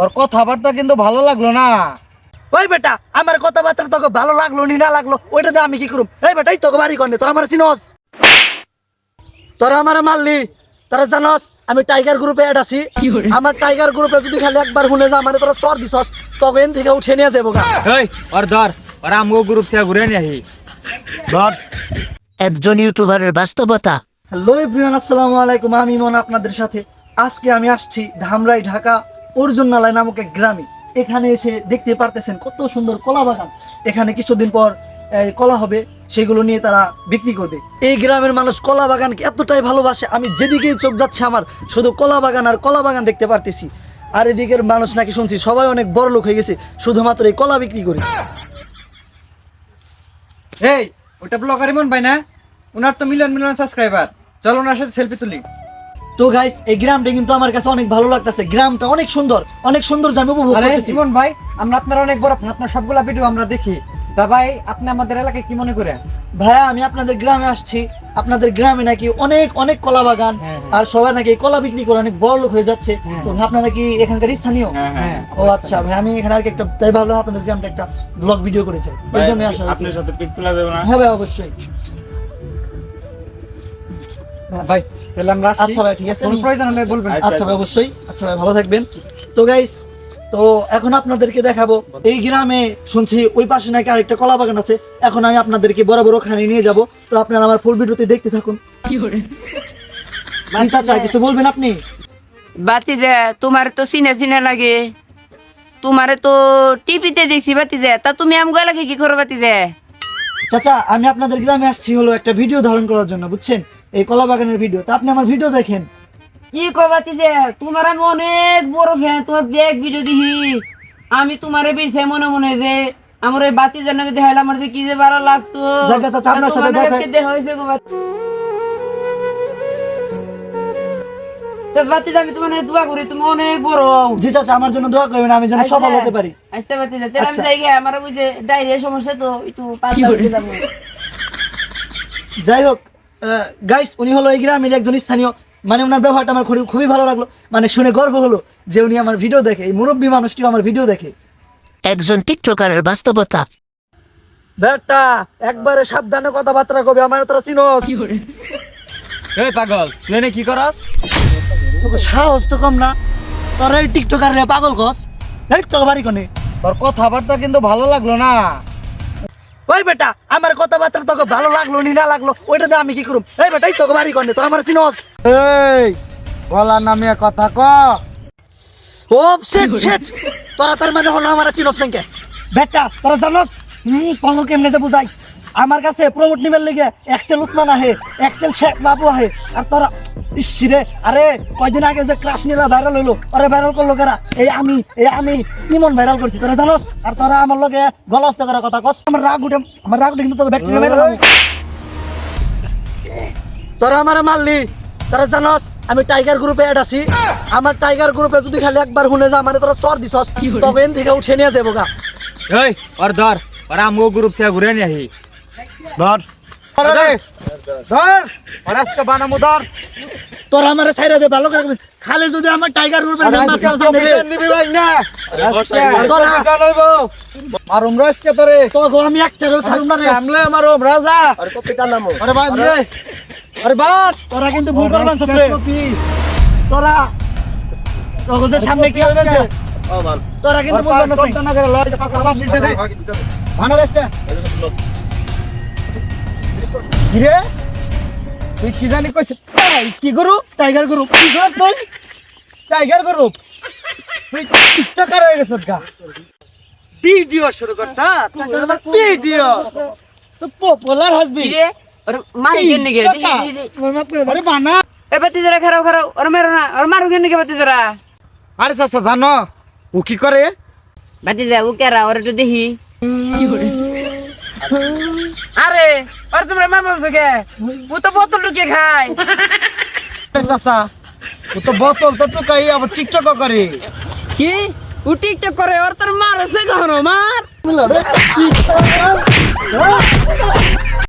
তোর কথাবার্তা কিন্তু ভালো লাগল না। ওই বেটা আমার কথাবার্তা তোকে ভালো লাগল নি না লাগল ওইটা দিয়ে আমি কি করুম? এই বেটা এই তোকে বাড়ি করনে তোরা আমার চিনস। তোরা আমার মারলি তোরা জানস আমি টাইগার গ্রুপে অ্যাড আছি। আমার টাইগার গ্রুপে যদি খালি একবার শুনে যা মানে তোরা সর দিছস তোকে এন থেকে উঠে নিয়ে যাব গা। ওই ওর ধর ওরা আমগো গ্রুপ থেকে ঘুরে নিয়ে আহি। ধর। একজন ইউটিউবারের বাস্তবতা। হ্যালো এভরিওয়ান আসসালামু আলাইকুম আমি ইমন আপনাদের সাথে। আজকে আমি আসছি ধামরাই ঢাকা। অর্জুন নালায় নামক এক গ্রামে। এখানে এসে দেখতে পারতেছেন কত সুন্দর কলা বাগান এখানে কিছুদিন পর কলা হবে, সেগুলো নিয়ে তারা বিক্রি করবে। এই গ্রামের মানুষ কলা বাগানকে এতটাই ভালোবাসে, আমি যেদিকেই চোখ যাচ্ছে আমার, শুধু কলা বাগান আর কলা বাগান দেখতে পারতেছি। আর এদিকের মানুষ নাকি শুনছি, সবাই অনেক বড় লোক হয়ে গেছে, শুধুমাত্র এই কলা বিক্রি করে। এই, ওটা ব্লগার ইমন ভাই না? ওনার তো মিলিয়ন মিলিয়ন সাবস্ক্রাইবার। চলো ওনার সাথে সেলফি তুলি। তো গাইস এই গ্রামটা কিন্তু আমার কাছে অনেক ভালো লাগতেছে। গ্রামটা অনেক সুন্দর অনেক সুন্দর আমি উপভোগ আরে করতেছি। ইমন ভাই আমরা আপনার অনেক বড় fan, আপনার সবগুলা ভিডিও আমরা দেখি। তা ভাই আপনি আমাদের এলাকায় কি মনে করেন? ভাইয়া আমি আপনাদের গ্রামে আসছি। আপনাদের গ্রামে নাকি অনেক অনেক কলা বাগান হ্যাঁ, হ্যাঁ। আর সবাই নাকি কলা বিক্রি করে অনেক বড় লোক হয়ে যাচ্ছে। হ্যাঁ। তো আপনারা কি এখানকার স্থানীয়? হ্যাঁ ও আচ্ছা ভাই আমি এখানে আর কি একটা তাই ভাবলাম আপনাদের গ্রামটা একটা ব্লগ ভিডিও করে চাই এই জন্য আসা হয়েছে। আপনার সাথে পিক তোলা যাবে না। হ্যাঁ ভাই অবশ্যই। ভাই আমরা আসি আচ্ছা ভাই, ঠিক আছে, কোনো প্রয়োজন হলে বলবেন। আচ্ছা ভাই অবশ্যই। আচ্ছা ভাই ভালো থাকবেন। তো গাইস তো এখন আপনাদেরকে দেখাবো। এই গ্রামে শুনছি ওই পাশে নাকি আরেকটা কলা বাগান আছে। এখন আমি আপনাদেরকে বড় বড় খানে নিয়ে যাব। তো আপনারা আমার ফুল ভিডিওতে দেখতে থাকুন। কি চাচা কিছু বলবেন আপনি? বাতি দে তোমার তো চিনে চিনে লাগে। তোমারে তো টিভিতে দেখছি বাতি দে তা তুমি আমগো লাগে কি করো বাতি দে চাচা আমি আপনাদের গ্রামে আসছি হলো একটা ভিডিও ধারণ করার জন্য বুঝছেন? এই কলা বাগানের ভিডিও তা আপনি আমার ভিডিও দেখেন। কি কো বাতি দে তোমার আমি অনেক বড় ফ্যান তোমার ব্যাগ ভিডিও দেখি। আমি তোমারে বেশি মনে মনে যে আমার ওই বাতি জানা দেখাইলে আমার যে কি যে ভালো লাগতো। যাক গা চাচা, আপনার সাথে দেখা- দেখা হয়েছে গো বাতি তো বাতি দে, আমি তোমার দোয়া করি তুমি অনেক বড়। হও। জি চাচা আমার জন্য দোয়া করবেন আমি যেন সফল হতে পারি। আসতে পারতে যাতে আমি আচ্ছা। যাই আমার ওই ডায়রিয়া সমস্যা তো একটু পাতলা যাব। যাই হোক গাইস উনি হলো এই গ্রামের একজন স্থানীয়। মানে ওনার ব্যবহারটা আমার খুবই খুবই ভালো লাগল। মানে শুনে গর্ব হলো যে উনি আমার ভিডিও দেখে এই মুরব্বী মানুষটিও আমার ভিডিও দেখে। একজন টিকটকারের বাস্তবতা। বেটা একবারে সাবধানে কথাবার্তা কবে আমার তোরা চিনস। এই পাগল তুই এনে কি করস? তোকে সাহস তো কম না। তোর এই টিকটকার রে পাগল কস। এই তোকে বাড়ি কোনে? তোর কথাবার্তা কিন্তু ভালো লাগল না। ওই বেটা আমার কথাবার্তা তোকে ভালো লাগল নি না লাগল ওইটা দিয়ে আমি কি করুম? এই বেটাই তোকে বাড়ি করনি তোর আমার চিনস। এই গলা নামে কথা ক। ও শিট শিট তোরা তার মানে হলো আমার চিনস নাকি? বেটা তোরা জানস? হুম পাগল কেমনে যে বুঝাই। আমার কাছে প্রমোট নিবেন লেগে এক্সেল উসমান আহে এক্সেল শেখ বাবু আহে। আর তোরা ইসিরে আরে কয়দিন আগে যে ক্রাশ নীলা ভাইরাল হইল আরে ভাইরাল করল কারা? এই আমি এই আমি ইমন ভাইরাল করছি তোরা জানস? আর তোরা আমার লগে গলস্ত করার কথা কস। আমার রাগ উঠে আমার রাগ উঠে কিন্তু তোকে ব্যাকটেরিয়া ফেলাবো। তোরা আমারে মারলি তোরা জানস আমি টাইগার গ্রুপে অ্যাড আছি। আমার টাইগার গ্রুপে যদি খালি একবার শুনে যা মানে তোরা সর দিছস তোকে এন থেকে উঠে নিয়ে যাব গা। ওই ওর ধর ওরা আমগো গ্রুপ থেকে ঘুরে নিয়ে আহি। ধর। আরে ধর। আর আজকে বানামু ধর। তোরা আমারে ছাইরা দে ভালো করে খালি যদি আমার টাইগার গ্রুপের মেম্বার সামনে রে নিবি ভাই না। তোরা মারুম রসকে তোরে। তোকে আমি একটারও ছাড়ুম না রে। আমলে মারুম রাজা। আরে কপিটা নামো আরে বাদ রে। আরে বাদ। তোরা কিন্তু ভুল করবান রে। তোরা যে সামনে কি হবে তোরা কিন্তু বুঝবান না কিরে? তুই কি জানি কইছিস কি গরু? টাইগার গ্রুপ কি গরু তুই? টাইগার গরু। তুই টিকটকার হয়ে গেছিস গা। ভিডিও শুরু করছ ভিডিও। তো পপুলার হাসবি। কিরে? মারি কেন নিগে আরে বানা। এ বাতি ধরা খারাপ খারাপ ওর মেরো না। ওর মারু কেন নিগে বাতি ধরা আরে চাচা জানো ও কি করে? বাতি দে ও কেরা? ওর একটু দেখি। আরে আরে তোমরা মা বলছো কে? ও তো বোতল ঢুকে খায়। চাচা ও তো বোতল তো টুকাই আবার টিকটক করে। কি? ও টিকটক করে ওর তোর মার আছে কখনো? মার।